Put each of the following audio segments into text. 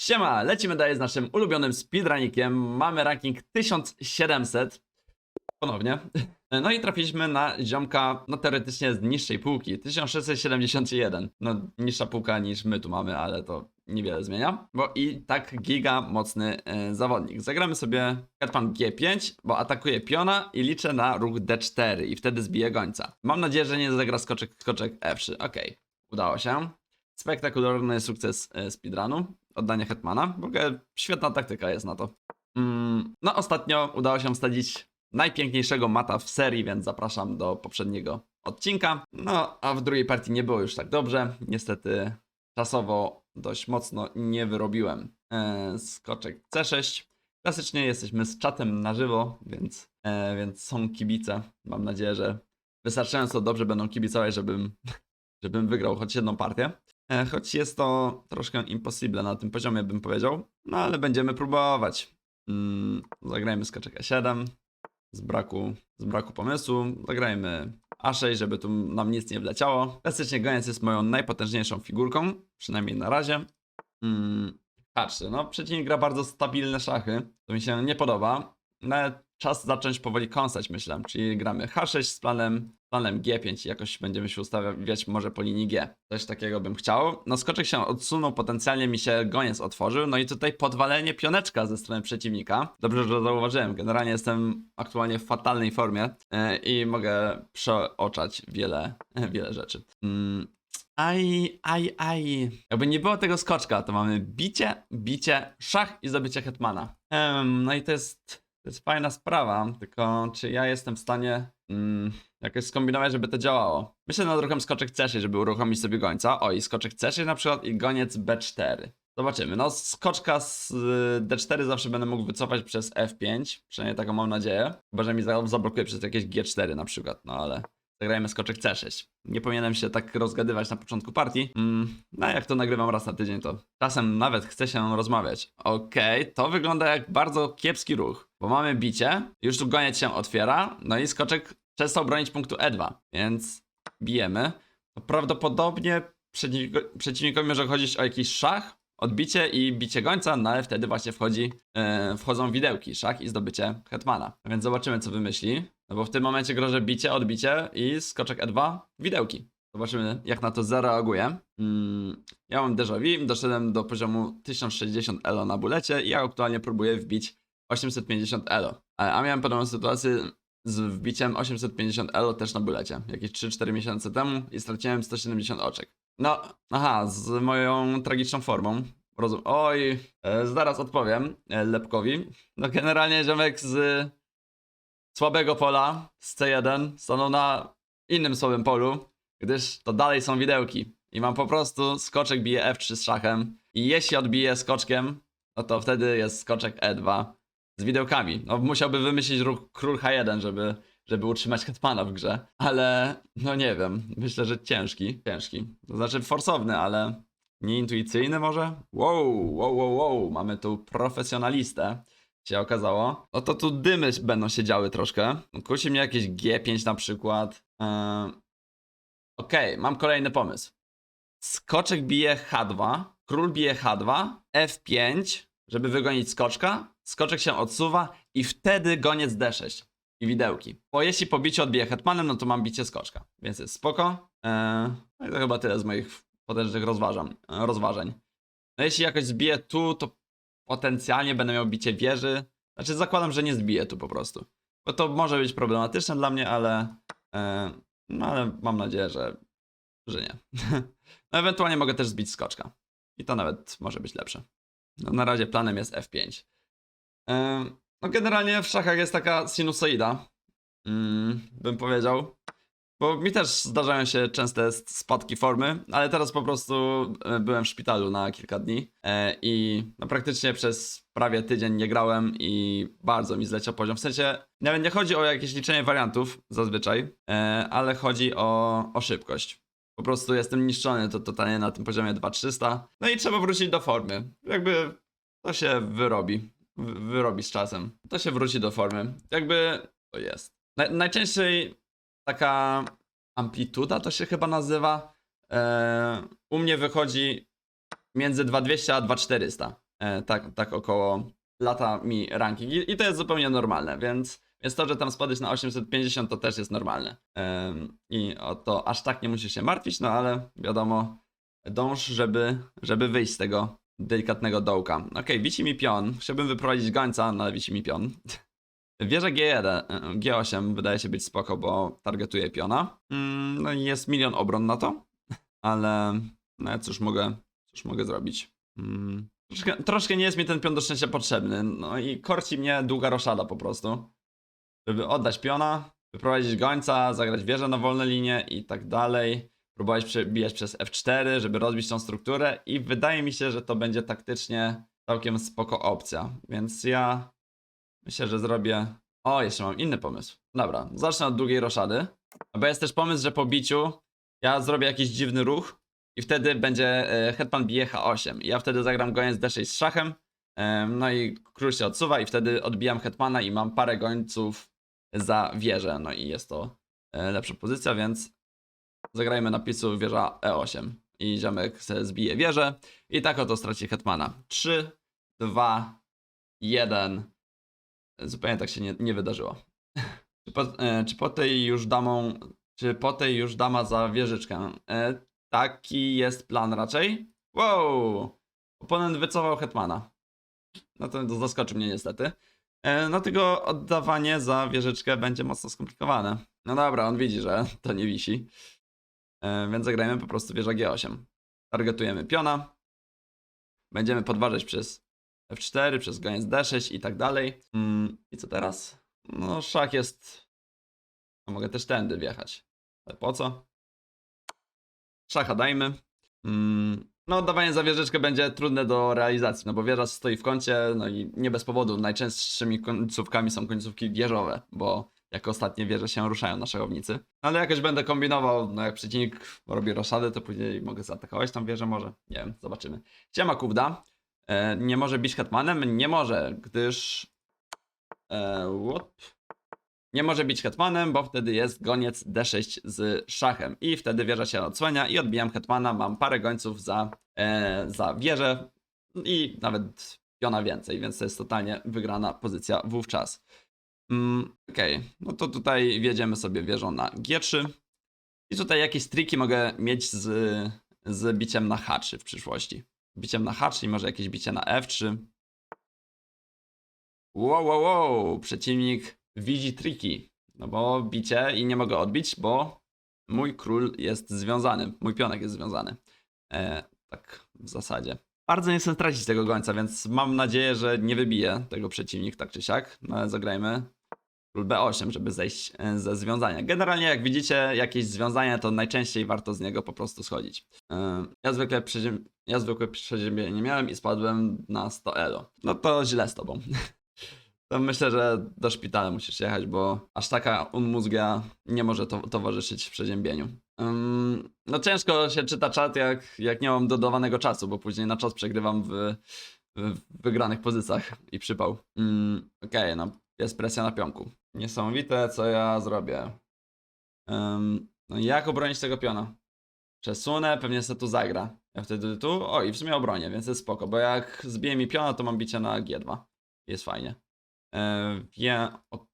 Siema, lecimy dalej z naszym ulubionym speedrunnikiem. Mamy ranking 1700. Ponownie. No i trafiliśmy na ziomka, no teoretycznie z niższej półki. 1671. No niższa półka niż my tu mamy, ale to niewiele zmienia. Bo i tak giga mocny e, zawodnik. Zagramy sobie Hetman G5, bo atakuje piona i liczę na ruch D4 i wtedy zbije gońca. Mam nadzieję, że nie zagra skoczek, skoczek F3. Okej, udało się. Spektakularny sukces e, speedrunu. Oddanie Hetmana. W ogóle świetna taktyka jest na to. Mm, no ostatnio udało się wsadzić najpiękniejszego mata w serii, więc zapraszam do poprzedniego odcinka. No, a w drugiej partii nie było już tak dobrze. Niestety czasowo dość mocno nie wyrobiłem. E, skoczek C6. Klasycznie jesteśmy z czatem na żywo, więc, e, więc są kibice. Mam nadzieję, że wystarczająco dobrze będą kibicować, żebym, żebym wygrał choć jedną partię. E, Choć jest to troszkę impossible na tym poziomie, bym powiedział. No ale będziemy próbować. Mm, zagrajmy skoczek E7. Z braku, z braku pomysłu. Zagrajmy A6, żeby tu nam nic nie wleciało. Klasycznie goniec jest moją najpotężniejszą figurką. Przynajmniej na razie. Mm, H3. No, przeciwnik gra bardzo stabilne szachy. To mi się nie podoba. Nawet czas zacząć powoli kąsać, myślę. Czyli gramy H6 z planem, planem G5 i jakoś będziemy się ustawiać może po linii G. Coś takiego bym chciał. No skoczek się odsunął, potencjalnie mi się goniec otworzył. No i tutaj podwalenie pioneczka ze strony przeciwnika. Dobrze, że zauważyłem. Generalnie jestem aktualnie w fatalnej formie e, i mogę przeoczać wiele, wiele rzeczy. Mm. Aj, aj, aj. Jakby nie było tego skoczka, to mamy bicie, bicie, szach i zdobycie hetmana. Em, no i to jest, to jest fajna sprawa, tylko czy ja jestem w stanie mm, jakoś skombinować, żeby to działało? Myślę nad ruchem skoczek C6, żeby uruchomić sobie gońca. O, i skoczek C6 na przykład i goniec B4. Zobaczymy. No, skoczka z y, D4 zawsze będę mógł wycofać przez F5. Przynajmniej taką mam nadzieję. Chyba, że mi za- zablokuje przez jakieś G4 na przykład, no ale zagrajmy skoczek C6. Nie powinienem się tak rozgadywać na początku partii. Mm, no jak to nagrywam raz na tydzień, to czasem nawet chce się rozmawiać. Okej, to wygląda jak bardzo kiepski ruch, bo mamy bicie, już tu goniec się otwiera, no i skoczek przestał bronić punktu E2, więc bijemy. Prawdopodobnie przeciwniko- przeciwnikowi może chodzić o jakiś szach, odbicie i bicie gońca, no ale wtedy właśnie wchodzi, e, wchodzą widełki, szach i zdobycie hetmana. Więc zobaczymy co wymyśli. No bo w tym momencie grożę bicie, odbicie i skoczek E2, widełki. Zobaczymy jak na to zareaguje. Mm, ja mam déjà vu, doszedłem do poziomu 1060 elo na bulecie i ja aktualnie próbuję wbić 850 elo. A miałem podobną sytuację z wbiciem 850 elo też na bulecie, jakieś 3-4 miesiące temu i straciłem 170 oczek. No, aha, z moją tragiczną formą. Rozum. Oj, e, zaraz odpowiem e, Lepkowi. No generalnie ziomek z słabego pola, z C1, stanął na innym słabym polu, gdyż to dalej są widełki. I mam po prostu skoczek bije F3 z szachem. I jeśli odbije skoczkiem, no to wtedy jest skoczek E2 z widełkami. No musiałby wymyślić ruch król H1, żeby, żeby utrzymać hetmana w grze. Ale no nie wiem, myślę, że ciężki, ciężki. To znaczy forsowny, ale nieintuicyjny może? Wow, wow, wow, wow, mamy tu profesjonalistę się okazało. No to tu dymy będą się działy troszkę. Kusi mnie jakieś G5 na przykład. Eee... Okej, mam kolejny pomysł. Skoczek bije H2, król bije H2, F5, żeby wygonić skoczka. Skoczek się odsuwa i wtedy goniec D6 i widełki. Bo jeśli po biciu odbije hetmanem, no to mam bicie skoczka. Więc jest spoko. Eee... No i to chyba tyle z moich potężnych rozważań. rozważań. No jeśli jakoś zbiję tu, to potencjalnie będę miał bicie wieży. Znaczy zakładam, że nie zbiję tu po prostu. Bo to może być problematyczne dla mnie, ale e, no ale mam nadzieję, że, że nie. no ewentualnie mogę też zbić skoczka. I to nawet może być lepsze. No na razie planem jest F5. E, no generalnie w szachach jest taka sinusoida. Mm, bym powiedział. Bo mi też zdarzają się częste spadki formy, ale teraz po prostu e, byłem w szpitalu na kilka dni e, i no praktycznie przez prawie tydzień nie grałem i bardzo mi zleciał poziom. W sensie nawet nie chodzi o jakieś liczenie wariantów zazwyczaj, e, ale chodzi o, o szybkość. Po prostu jestem niszczony to totalnie na tym poziomie 2300. No i trzeba wrócić do formy. Jakby to się wyrobi. Wy- Wyrobi z czasem. To się wróci do formy. Jakby to jest. Naj- najczęściej taka amplituda to się chyba nazywa. Eee, u mnie wychodzi między 2200 a 2400. E, tak, tak około lata mi ranking I, i to jest zupełnie normalne, więc, więc to, że tam spadłeś na 850 to też jest normalne. Em, I o to aż tak nie musisz się martwić, no ale wiadomo, dąż, żeby, żeby wyjść z tego delikatnego dołka. Okej, wisi mi pion. Chciałbym wyprowadzić gońca, no ale wisi mi pion. Wieża G1, e, G8 wydaje się być spoko, bo targetuje piona. Mm, no jest milion obron na to, ale no cóż mogę, cóż mogę zrobić. Mm, troszkę, troszkę nie jest mi ten pion do szczęścia potrzebny, no i korci mnie długa roszada po prostu. Żeby oddać piona, wyprowadzić gońca, zagrać wieżę na wolne linie i tak dalej. Próbować przebijać przez F4, żeby rozbić tą strukturę i wydaje mi się, że to będzie taktycznie całkiem spoko opcja, więc ja Myślę, że zrobię. O, jeszcze mam inny pomysł. Dobra, zacznę od długiej roszady. Bo jest też pomysł, że po biciu ja zrobię jakiś dziwny ruch i wtedy będzie e, hetman bije H8. I ja wtedy zagram goniec D6 z szachem. em, No i król się odsuwa i wtedy odbijam hetmana i mam parę gońców za wieżę. No i jest to e, lepsza pozycja, więc zagrajmy na wieża E8. I ziomek se zbije wieżę i tak oto straci hetmana. 3, 2, 1. Zupełnie tak się nie, nie wydarzyło. czy, po, e, czy po tej już damą, czy po tej już dama za wieżyczkę? E, taki jest plan raczej. Wow! Oponent wycofał Hetmana. No to zaskoczy mnie niestety. E, no tego oddawanie za wieżyczkę będzie mocno skomplikowane. No dobra, on widzi, że to nie wisi. E, więc zagrajmy po prostu wieża G8. Targetujemy piona. Będziemy podważać przez F4, przez goniec D6 i tak dalej. Mm, I co teraz? No, szach jest. Mogę też tędy wjechać. Ale po co? Szacha dajmy. Mm, no, oddawanie za wieżyczkę będzie trudne do realizacji, no bo wieża stoi w kącie, no i nie bez powodu. Najczęstszymi końcówkami są końcówki wieżowe, bo jako ostatnie wieże się ruszają na szachownicy. Ale jakoś będę kombinował, no jak przeciwnik robi roszady, to później mogę zaatakować tam wieżę może. Nie wiem, zobaczymy. Siema Kubda. E, nie może bić hetmanem? Nie może, gdyż... E? Nie może bić hetmanem, bo wtedy jest goniec D6 z szachem. I wtedy wieża się odsłania i odbijam hetmana. Mam parę gońców za, e, za wieżę i nawet piona więcej, więc to jest totalnie wygrana pozycja wówczas. Mm, Okej, okay. no to tutaj wjedziemy sobie wieżą na G3. I tutaj jakieś triki mogę mieć z, z biciem na H3 w przyszłości biciem na H, czyli może jakieś bicie na F3. Wow, wow, wow, przeciwnik widzi triki. No bo bicie i nie mogę odbić, bo mój król jest związany, mój pionek jest związany. E, tak w zasadzie. Bardzo nie chcę stracić tego gońca, więc mam nadzieję, że nie wybije tego przeciwnik tak czy siak. No ale zagrajmy król B8, żeby zejść e, ze związania. Generalnie jak widzicie jakieś związanie, to najczęściej warto z niego po prostu schodzić. E, Ja zwykle, przeziem... ja zwykle przeziębienie miałem i spadłem na 100 elo. No to źle z tobą. To myślę, że do szpitala musisz jechać, bo aż taka unmózgia nie może to towarzyszyć przeziębieniu. Ym, no ciężko się czyta czat, jak, jak nie mam dodawanego czasu, bo później na czas przegrywam w, w wygranych pozycjach i przypał. Ym, Okej, no jest presja na pionku. Niesamowite, co ja zrobię. Ym, no jak obronić tego piona? Przesunę, pewnie se tu zagra. Ja wtedy tu, o i w sumie obronię, więc jest spoko, bo jak zbije mi piona, to mam bicie na G2. Jest fajnie. Wie, o,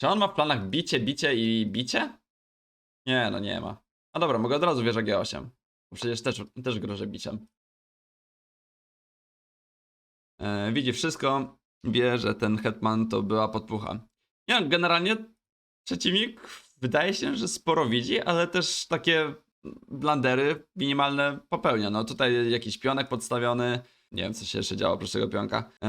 czy on ma w planach bicie, bicie i bicie? Nie, no nie ma. A dobra, mogę od razu wieżę G8. Bo przecież też, też grożę biciem. Yy, widzi wszystko, wie, że ten hetman to była podpucha. Nie, generalnie przeciwnik wydaje się, że sporo widzi, ale też takie blandery minimalne popełnia. No tutaj jakiś pionek podstawiony. Nie wiem, co się jeszcze działo oprócz tego pionka. Yy,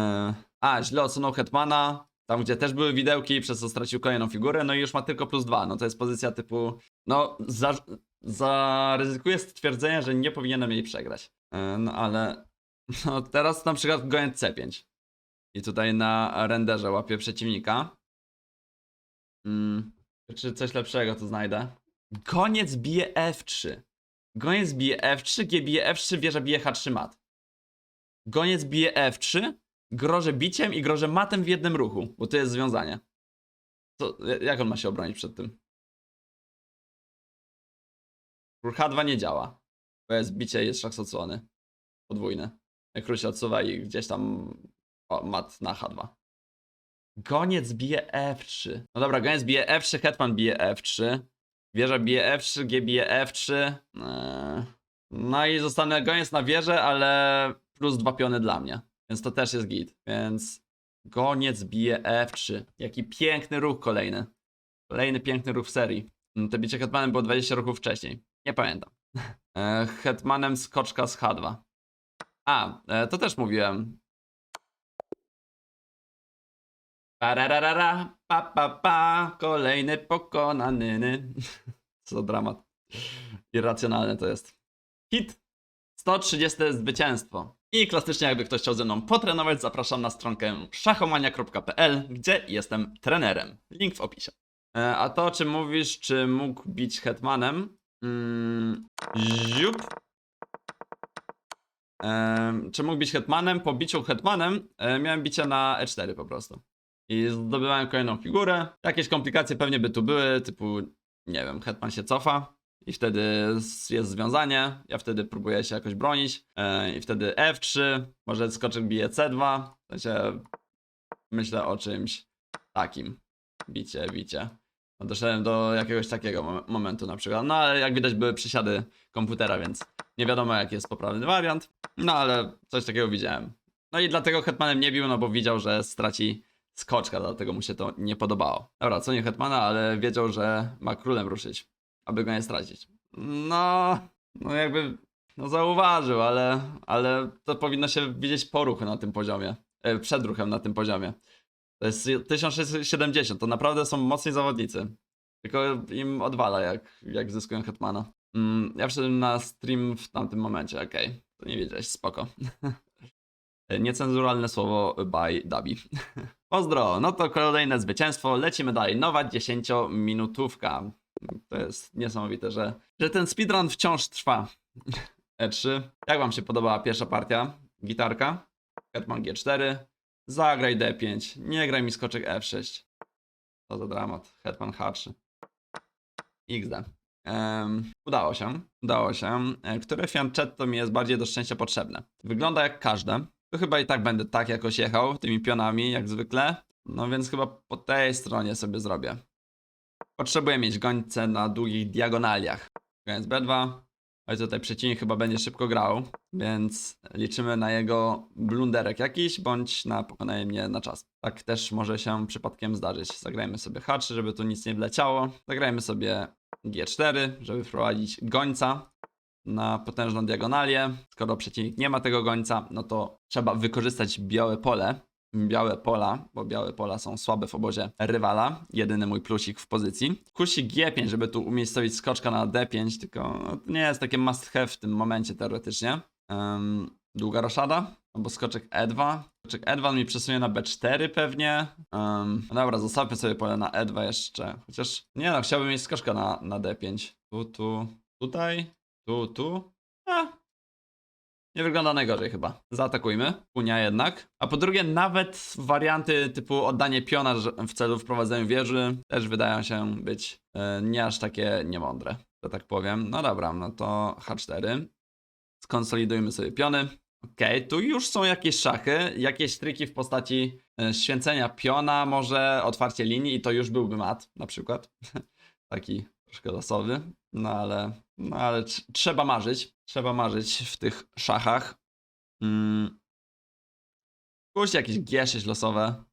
a, źle odsunął Hetmana. Tam, gdzie też były widełki, przez co stracił kolejną figurę, no i już ma tylko plus dwa. No to jest pozycja typu. No, za, zaryzykuję stwierdzenie, że nie powinienem jej przegrać. Yy, no ale. No teraz na przykład goniec C5. I tutaj na renderze łapię przeciwnika. Mm, czy coś lepszego tu znajdę? Goniec bije F3. Goniec bije F3, G bije F3, wieża bije H3 mat. Goniec bije F3, grożę biciem i grożę matem w jednym ruchu, bo to jest związanie. To, jak on ma się obronić przed tym? Król H2 nie działa, bo jest bicie jest szach odsłony. Podwójne. Król się odsuwa i gdzieś tam o, mat na H2. Goniec bije F3. No dobra, goniec bije F3, hetman bije F3. Wieża bije F3, G bije F3. Eee. No i zostanę goniec na wieżę, ale plus dwa piony dla mnie. Więc to też jest git. Więc goniec bije F3. Jaki piękny ruch kolejny. Kolejny piękny ruch w serii. Mm, To bicie hetmanem było 20 ruchów wcześniej. Nie pamiętam. E, hetmanem skoczka z H2. A, e, to też mówiłem. Pararara, pa, pa, pa, kolejny pokonany. Co dramat. Irracjonalne to jest. Hit 130 zwycięstwo. I klasycznie jakby ktoś chciał ze mną potrenować, zapraszam na stronkę szachomania.pl, gdzie jestem trenerem. Link w opisie. E, A to, o czym mówisz, czy mógł bić hetmanem? Mm, ziup. Czy mógł bić hetmanem? Po biciu hetmanem e, miałem bicie na e4 po prostu. I zdobywałem kolejną figurę. Jakieś komplikacje pewnie by tu były, typu, nie wiem, hetman się cofa i wtedy jest związanie. Ja wtedy próbuję się jakoś bronić. e, I wtedy F3, może skoczek bije C2. W sensie myślę o czymś takim. Bicie, bicie. No doszedłem do jakiegoś takiego mom- momentu na przykład. No ale jak widać były przysiady komputera, więc nie wiadomo jaki jest poprawny wariant. No ale coś takiego widziałem. No i dlatego Hetmanem nie bił, no bo widział, że straci skoczka, dlatego mu się to nie podobało. Dobra, co nie Hetmana, ale wiedział, że ma królem ruszyć, aby go nie stracić. No, no jakby, no zauważył, ale, ale to powinno się widzieć po ruchu na tym poziomie. E, przed ruchem na tym poziomie. To jest 1670, to naprawdę są mocni zawodnicy. Tylko im odwala, jak, jak zyskują Hetmana. Mm, ja wszedłem na stream w tamtym momencie, okej. To nie wiedziałeś, spoko. Niecenzuralne słowo by Dabi. Pozdro, no to kolejne zwycięstwo. Lecimy dalej. Nowa 10-minutówka. To jest niesamowite, że, że ten speedrun wciąż trwa. E3. Jak wam się podobała pierwsza partia? Gitarka. Hetman G4. Zagraj D5. Nie graj mi skoczek F6. To za dramat. Hetman H3. XD. Em, udało się. Udało się. E, Które fianchetto mi jest bardziej do szczęścia potrzebne? Wygląda jak każde. To chyba i tak będę tak jakoś jechał tymi pionami, jak zwykle. No więc chyba po tej stronie sobie zrobię. Potrzebuję mieć gońce na długich diagonaliach. Goniec B2. Oj, tutaj przeciwnik chyba będzie szybko grał, więc liczymy na jego blunderek jakiś, bądź na pokonanie mnie na czas. Tak też może się przypadkiem zdarzyć. Zagrajmy sobie H3, żeby tu nic nie wleciało. Zagrajmy sobie G4, żeby wprowadzić gońca na potężną diagonalię. Skoro przeciwnik nie ma tego gońca, no to trzeba wykorzystać białe pole. Białe pola, bo białe pola są słabe w obozie rywala. Jedyny mój plusik w pozycji. Kusik G5, żeby tu umiejscowić skoczka na D5, tylko no, nie jest takie must have w tym momencie teoretycznie. Um, długa roszada, albo skoczek E2. Skoczek E2 mi przesunie na B4 pewnie. Um, no dobra, zostawmy sobie pole na E2 jeszcze. Chociaż nie no, chciałbym mieć skoczka na, na D5. Tu, tu, tutaj, tu, tu. A, nie wygląda najgorzej chyba. Zaatakujmy. Unia jednak. A po drugie, nawet warianty typu oddanie piona w celu wprowadzenia wieży też wydają się być e, nie aż takie niemądre, że tak powiem. No dobra, no to H4. Skonsolidujmy sobie piony. Okej, tu już są jakieś szachy, jakieś triki w postaci e, święcenia piona, może otwarcie linii i to już byłby mat, na przykład. Taki troszkę losowy, no ale, no ale tr- trzeba marzyć, trzeba marzyć w tych szachach. Mm. Jakieś G6 losowe.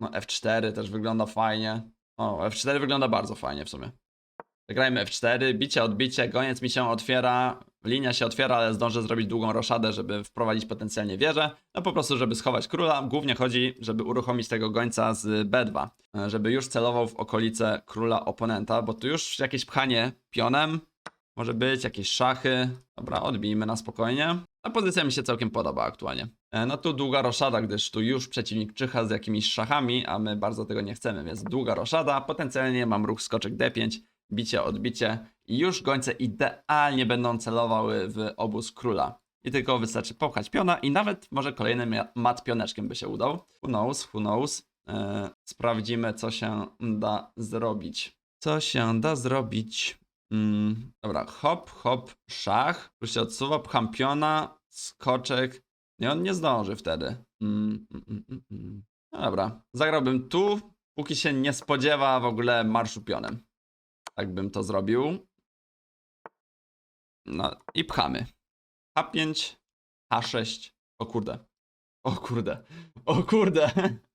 No F4 też wygląda fajnie. O, F4 wygląda bardzo fajnie w sumie. Zagrajmy F4, bicie, odbicie, goniec mi się otwiera, linia się otwiera, ale zdążę zrobić długą roszadę, żeby wprowadzić potencjalnie wieżę. No po prostu, żeby schować króla. Głównie chodzi, żeby uruchomić tego gońca z B2, e, żeby już celował w okolice króla oponenta, bo tu już jakieś pchanie pionem może być, jakieś szachy. Dobra, odbijmy na spokojnie. Ta pozycja mi się całkiem podoba aktualnie. E, No tu długa roszada, gdyż tu już przeciwnik czyha z jakimiś szachami, a my bardzo tego nie chcemy, więc długa roszada. Potencjalnie mam ruch skoczek D5, bicie, odbicie już gońce idealnie będą celowały w obóz króla. I tylko wystarczy popchać piona i nawet może kolejny mia- mat pioneczkiem by się udał. Who knows, who knows. E, sprawdzimy, co się da zrobić. Co się da zrobić? Mm, dobra, hop, hop, szach. Tu się odsuwa, pcham piona, skoczek Nie, on nie zdąży wtedy. Mm, mm, mm, mm, mm. No dobra, zagrałbym tu, póki się nie spodziewa w ogóle marszu pionem. Tak bym to zrobił. No i pchamy. H5, H6. O kurde. O kurde. O kurde.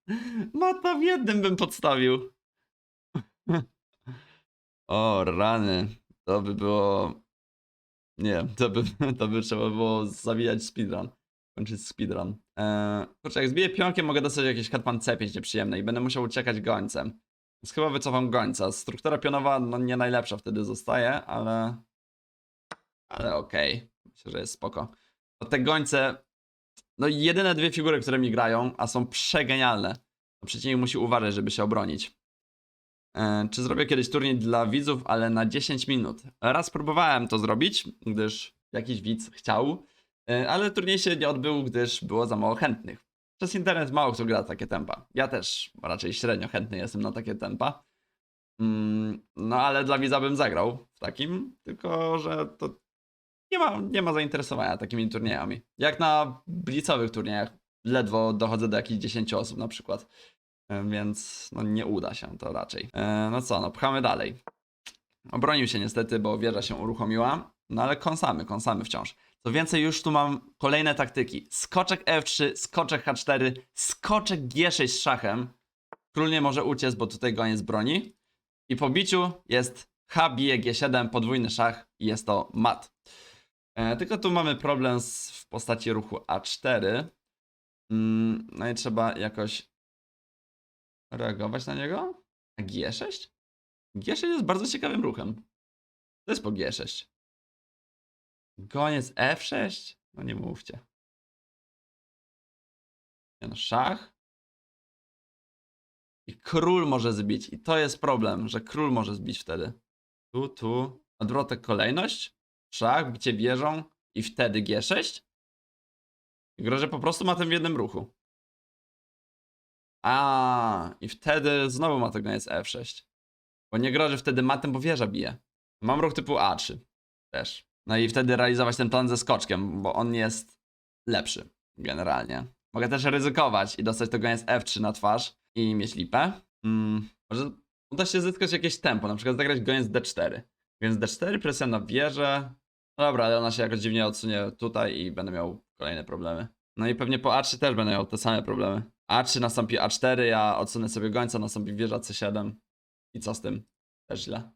Mata w jednym bym podstawił. O rany. To by było... Nie, to by, to by trzeba było zabijać speedrun. Kończyć speedrun. Eee, kurczę, jak zbiję pionkiem, mogę dostać jakiś hetman C5 nieprzyjemny i będę musiał uciekać gońcem. Więc chyba wycofam gońca. Struktura pionowa no nie najlepsza wtedy zostaje, ale... Ale okej. Myślę, że jest spoko. Bo te gońce... No jedyne dwie figury, które mi grają, a są przegenialne. To przeciwnik musi uważać, żeby się obronić. E, czy zrobię kiedyś turniej dla widzów, ale na 10 minut? Raz próbowałem to zrobić, gdyż jakiś widz chciał, e, ale turniej się nie odbył, gdyż było za mało chętnych. Przez internet mało kto gra takie tempa. Ja też raczej średnio chętny jestem na takie tempa. Mm, no ale dla widza bym zagrał w takim, tylko że to nie ma, nie ma zainteresowania takimi turniejami. Jak na blicowych turniejach ledwo dochodzę do jakichś 10 osób na przykład. E, Więc no nie uda się to raczej. E, No co, no pchamy dalej. Obronił się niestety, bo wieża się uruchomiła. No ale kąsamy, kąsamy wciąż. Co więcej, już tu mam kolejne taktyki. Skoczek F3, skoczek H4, skoczek G6 z szachem. Król nie może uciec, bo tutaj goniec broni. I po biciu jest H bije G7, podwójny szach i jest to mat. E, tylko tu mamy problem z, w postaci ruchu A4. Mm, no i trzeba jakoś reagować na niego? A G6? G6 jest bardzo ciekawym ruchem. To jest po G6. Goniec F6? No nie mówcie. Nie no, szach. I król może zbić. I to jest problem, że król może zbić wtedy. Tu, tu. Odwrotek kolejność. Szach, bicie wieżą. I wtedy G6. I gra, że po prostu ma ten w jednym ruchu. A, i wtedy znowu ma to goniec F6. Bo nie groży wtedy matem, bo wieża bije. Mam ruch typu A3 też. No i wtedy realizować ten plan ze skoczkiem, bo on jest lepszy generalnie. Mogę też ryzykować i dostać to goniec F3 na twarz i mieć lipę. Mm, może uda się zyskać jakieś tempo, na przykład zagrać goniec D4. Więc D4, presja na wieżę. Dobra, ale ona się jakoś dziwnie odsunie tutaj i będę miał kolejne problemy. No i pewnie po A3 też będę miał te same problemy. A3 nastąpi A4, ja odsunę sobie gońca, nastąpi wieża C7. I co z tym? Też źle.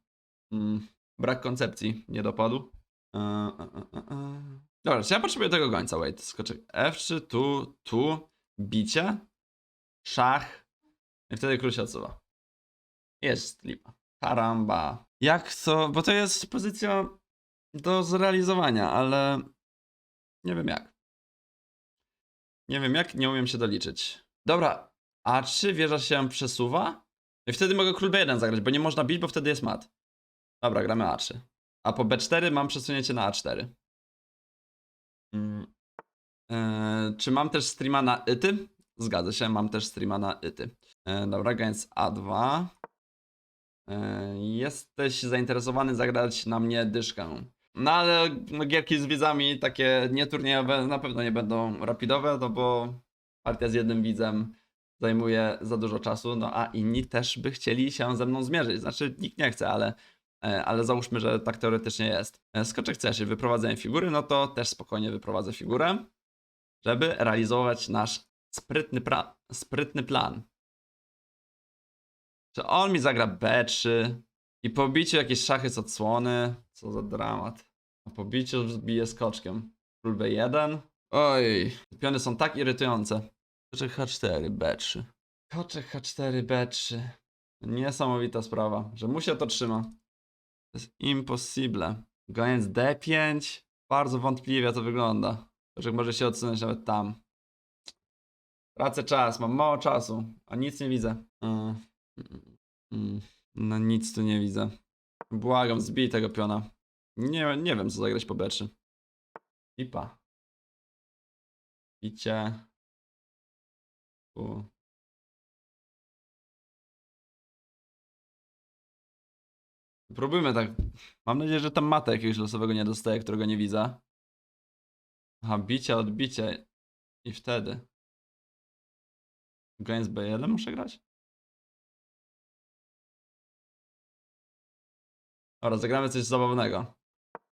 Mm, brak koncepcji, nie dopadł. E, e, e. Dobra, czy ja potrzebuję tego gońca? Wait, skoczek F3, tu, tu, bicie, szach. I wtedy król się odsuwa. Jest lipa. Karamba. Jak to? Bo to jest pozycja do zrealizowania, ale nie wiem jak. Nie wiem jak, nie umiem się doliczyć. Dobra, A3 wieża się przesuwa. I wtedy mogę król B1 zagrać, bo nie można bić, bo wtedy jest mat. Dobra, gramy A3. A po B4 mam przesunięcie na A4. Mm. Eee, czy mam też streama na Yty? Zgadza się, mam też streama na Yty. Eee, dobra, więc A2. Eee, jesteś zainteresowany zagrać na mnie dyszkę. No ale gierki z widzami takie nieturniejowe na pewno nie będą rapidowe, no bo partia z jednym widzem zajmuje za dużo czasu, no a inni też by chcieli się ze mną zmierzyć. Znaczy nikt nie chce, ale, e, ale załóżmy, że tak teoretycznie jest. E, Skoczek C, czyli wyprowadzenie figury, no to też spokojnie wyprowadzę figurę, żeby realizować nasz sprytny, sprytny plan. Czy on mi zagra B3 i po biciu jakieś szachy z odsłony? Co za dramat. A po biciu zbije skoczkiem. Król B1. Oj, piony są tak irytujące. Koczek H4, B3. Koczek H4, B3. Niesamowita sprawa, że mu się to trzyma. To jest impossible. Goniec D5. Bardzo wątpliwie to wygląda. Koczek może się odsunąć nawet tam. Tracę czas, mam mało czasu, a nic nie widzę. Mm, mm, mm. No nic tu nie widzę. Błagam, zbij tego piona. Nie, nie wiem co zagrać po B3. Lipa. Bicie. Tu. Próbujmy tak. Mam nadzieję, że tam mata jakiegoś losowego nie dostaje, którego nie widzę. Aha, bicie, odbicie. I wtedy. Goniec B1 muszę grać? Dobra, zagramy coś zabawnego.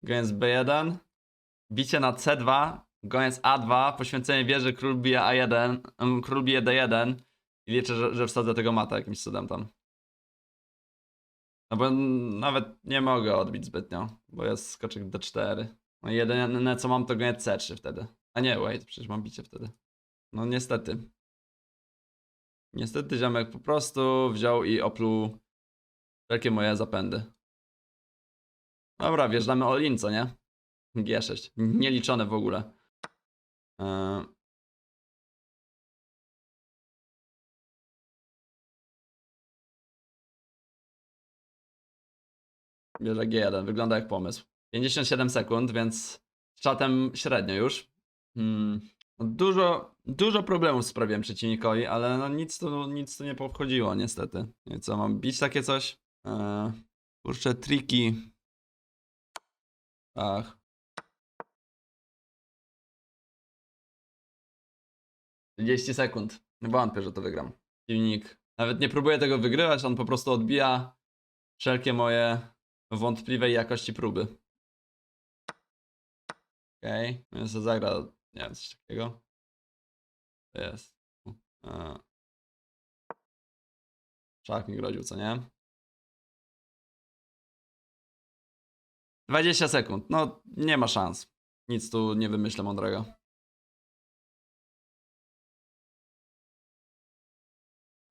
Goniec B1. Bicie na C2. Goniec A2. Poświęcenie wieży. Król bije A1. em, Król bije D1. I liczę, że, że wsadzę tego mata jakimś cudem tam. No bo nawet nie mogę odbić zbytnio, bo jest skoczek D4. No i jedyne co mam to goniec C3 wtedy. A nie, wait, przecież mam bicie wtedy. No niestety. Niestety ziomek po prostu wziął i opluł wszelkie moje zapędy. Dobra, wjeżdżamy all in, co nie? G6. Nieliczone w ogóle. Eee. Bierze G1, wygląda jak pomysł. 57 sekund, więc z czatem średnio już. Hmm. No Dużo, dużo problemów sprawiłem przeciwnikowi, ale no nic tu, nic tu nie powchodziło niestety. I co, mam bić takie coś? Eee, kurczę, triki. Ach. Trzydzieści sekund. Wątpię, że to wygram. Przeciwnik nawet nie próbuje tego wygrywać, on po prostu odbija wszelkie moje wątpliwej jakości próby. Okej, okay. no sobie zagra, nie wiem, coś takiego. To jest. A. Szach mi groził, co nie? 20 sekund, no nie ma szans. Nic tu nie wymyślę mądrego.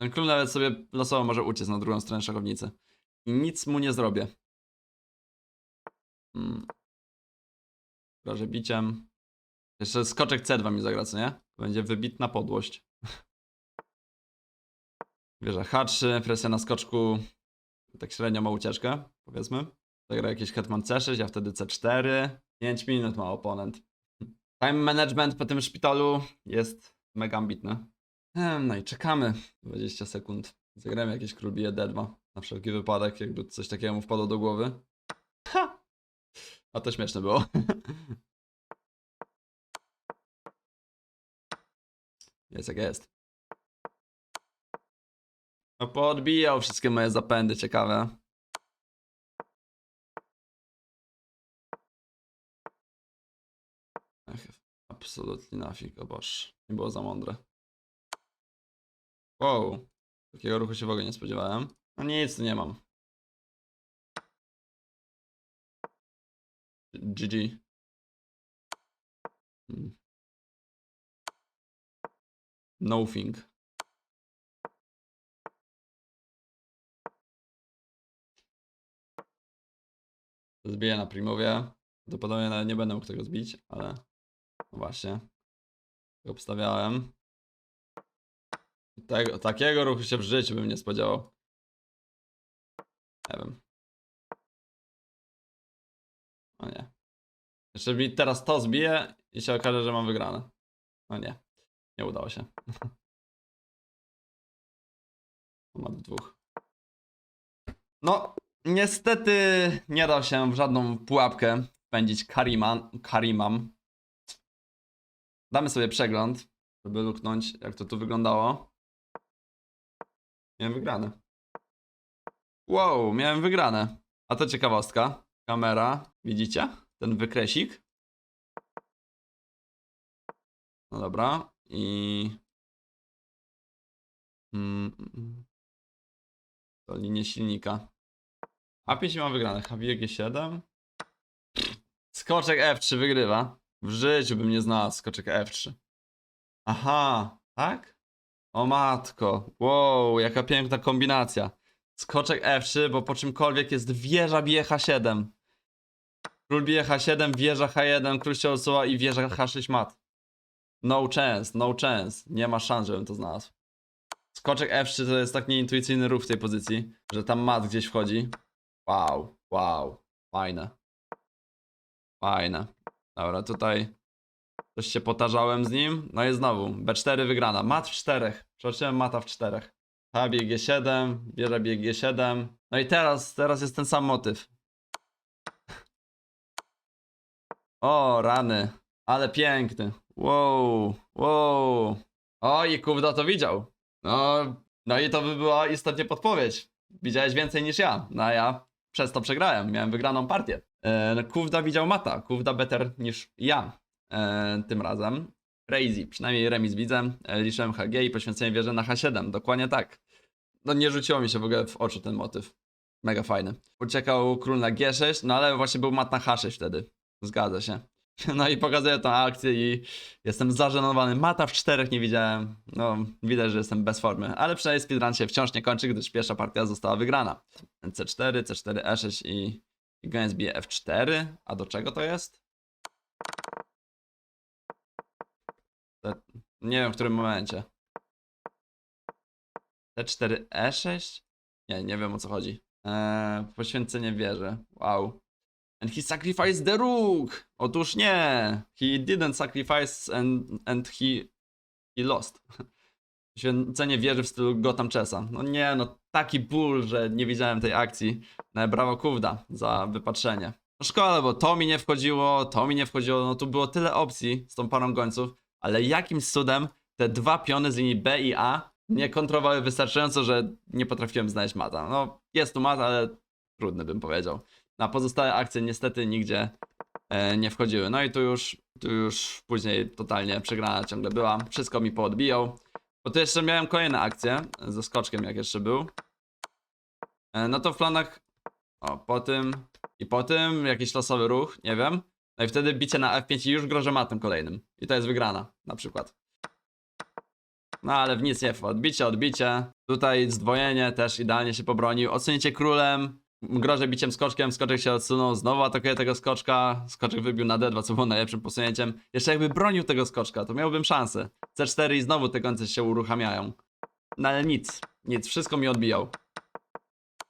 Ten król nawet sobie losowo może uciec na drugą stronę szachownicy. I nic mu nie zrobię. Hmm. Biciem. Jeszcze skoczek C2 mi zagra, co nie? Będzie wybitna podłość. Wieża H3, presja na skoczku. Tak średnio ma ucieczkę, powiedzmy. Zagra jakiś hetman C6, a wtedy C4. 5 minut ma oponent. Time management po tym szpitalu jest mega ambitny. Em, No i czekamy. 20 sekund. Zagramy jakieś król bije D2. Na wszelki wypadek, jakby coś takiego mu wpadło do głowy. Ha! A to śmieszne było. Jest jak jest. No poodbijał wszystkie moje zapędy, ciekawe. Absolutnie nothing, o boż. Nie było za mądre. Wow. Takiego ruchu się w ogóle nie spodziewałem. No nic, nie mam. GG. Hmm. Nothing. Zbiję na primowie. Prawdopodobnie nie będę mógł tego zbić, ale właśnie. Tak obstawiałem. Tego, takiego ruchu się w życiu bym nie spodziewał. Nie wiem. O nie. Jeszcze mi teraz to zbije i się okaże, że mam wygrane. No nie. Nie udało się. Ma dwóch. No, niestety nie dał się w żadną pułapkę wpędzić Karima, Karimam. Damy sobie przegląd, żeby luknąć, jak to tu wyglądało. Miałem wygrane. Wow, miałem wygrane. A to ciekawostka. Kamera, widzicie? Ten wykresik. No dobra. I... Mm, mm, mm. To linię silnika. A5 mam wygrane. HBG 7. Skoczek F3 wygrywa. W życiu bym nie znalazł skoczek F3. Aha, tak? O matko. Wow, jaka piękna kombinacja. Skoczek F3, bo po czymkolwiek jest wieża bije H7. Król bije H7, wieża H1, król się odsuwa i wieża H6 mat. No chance, no chance. Nie ma szans, żebym to znalazł. Skoczek F3 to jest tak nieintuicyjny ruch w tej pozycji, że tam mat gdzieś wchodzi. Wow, wow. Fajne. Fajne. Dobra, tutaj coś się potarzałem z nim. No i znowu, B4 wygrana. Mat w czterech. Przeoczyłem mata w czterech. Habie G7, bierze G7. No i teraz, teraz jest ten sam motyw. O, rany. Ale piękny. Wow, wow. O, i Kówda to widział. No, no i to by była istotnie podpowiedź. Widziałeś więcej niż ja, no a ja przez to przegrałem, miałem wygraną partię. E, no, Kówda widział Mata, Kówda better niż ja e, tym razem. Crazy, przynajmniej remis widzę, e, liczyłem HG i poświęcenie wieży na H7, dokładnie tak. No nie rzuciło mi się w ogóle w oczy ten motyw. Mega fajny. Uciekał król na G6, no ale właśnie był mat na H6 wtedy. Zgadza się. No i pokazuję tą akcję i jestem zażenowany. Mata w czterech nie widziałem. No, widać, że jestem bez formy. Ale przynajmniej speedrun się wciąż nie kończy, gdyż pierwsza partia została wygrana. C4, C4, E6 i, i goniec bije F4. A do czego to jest? Nie wiem w którym momencie. C4, E6? Nie, nie wiem o co chodzi. Eee, poświęcenie wieży. Wow. And he sacrificed the rook! Otóż nie! He didn't sacrifice and, and he, he lost. Poświęcenie wieży w stylu Gotham Chessa. No nie, no taki ból, że nie widziałem tej akcji. No, brawo Kówda za wypatrzenie. No szkoda, bo to mi nie wchodziło, to mi nie wchodziło, no tu było tyle opcji z tą parą gońców, ale jakimś cudem te dwa piony z linii B i A nie kontrolowały wystarczająco, że nie potrafiłem znaleźć mata. No jest tu mat, ale trudny bym powiedział. Na pozostałe akcje niestety nigdzie e, nie wchodziły. No i tu już, tu już później totalnie przegrana ciągle była. Wszystko mi poodbijał. Bo tu jeszcze miałem kolejne akcje ze skoczkiem, jak jeszcze był. E, no to w planach, o, po tym i po tym jakiś losowy ruch, nie wiem. No i wtedy bicie na F5 i już grożę matem kolejnym. I to jest wygrana, na przykład. No ale w nic nie wpadł. Odbicie, odbicie. Tutaj zdwojenie też idealnie się pobronił. Odsunięcie królem. Grożę biciem skoczkiem, skoczek się odsunął, znowu atakuje tego skoczka, skoczek wybił na D2, co było najlepszym posunięciem. Jeszcze jakby bronił tego skoczka, to miałbym szansę. C4 i znowu te końce się uruchamiają. No ale nic, nic, wszystko mi odbijał.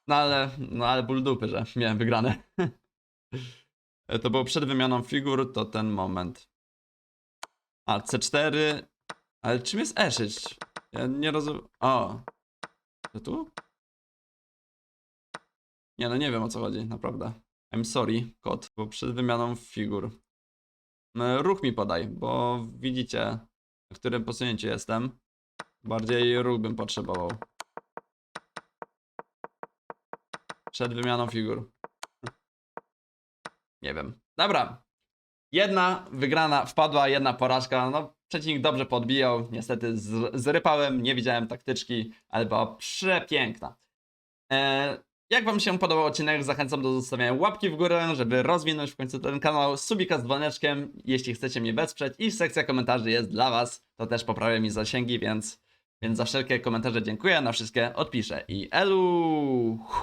No ale, no ale ból dupy, że miałem wygrane. to było przed wymianą figur, to ten moment. A, C4, ale czym jest E6? Ja nie rozumiem, o. To tu? Nie no, nie wiem o co chodzi, naprawdę. I'm sorry, kot, bo przed wymianą figur. E, Ruch mi podaj, bo widzicie, w którym posunięciu jestem. Bardziej ruch bym potrzebował. Przed wymianą figur. Nie wiem. Dobra. Jedna wygrana wpadła, jedna porażka. No, przeciwnik dobrze podbijał. Niestety zrypałem, nie widziałem taktyczki, ale była przepiękna. E, jak wam się podobał odcinek, zachęcam do zostawiania łapki w górę, żeby rozwinąć w końcu ten kanał, subika z dzwoneczkiem, jeśli chcecie mnie wesprzeć i sekcja komentarzy jest dla was, to też poprawia mi zasięgi, więc, więc za wszelkie komentarze dziękuję, na wszystkie odpiszę i elu!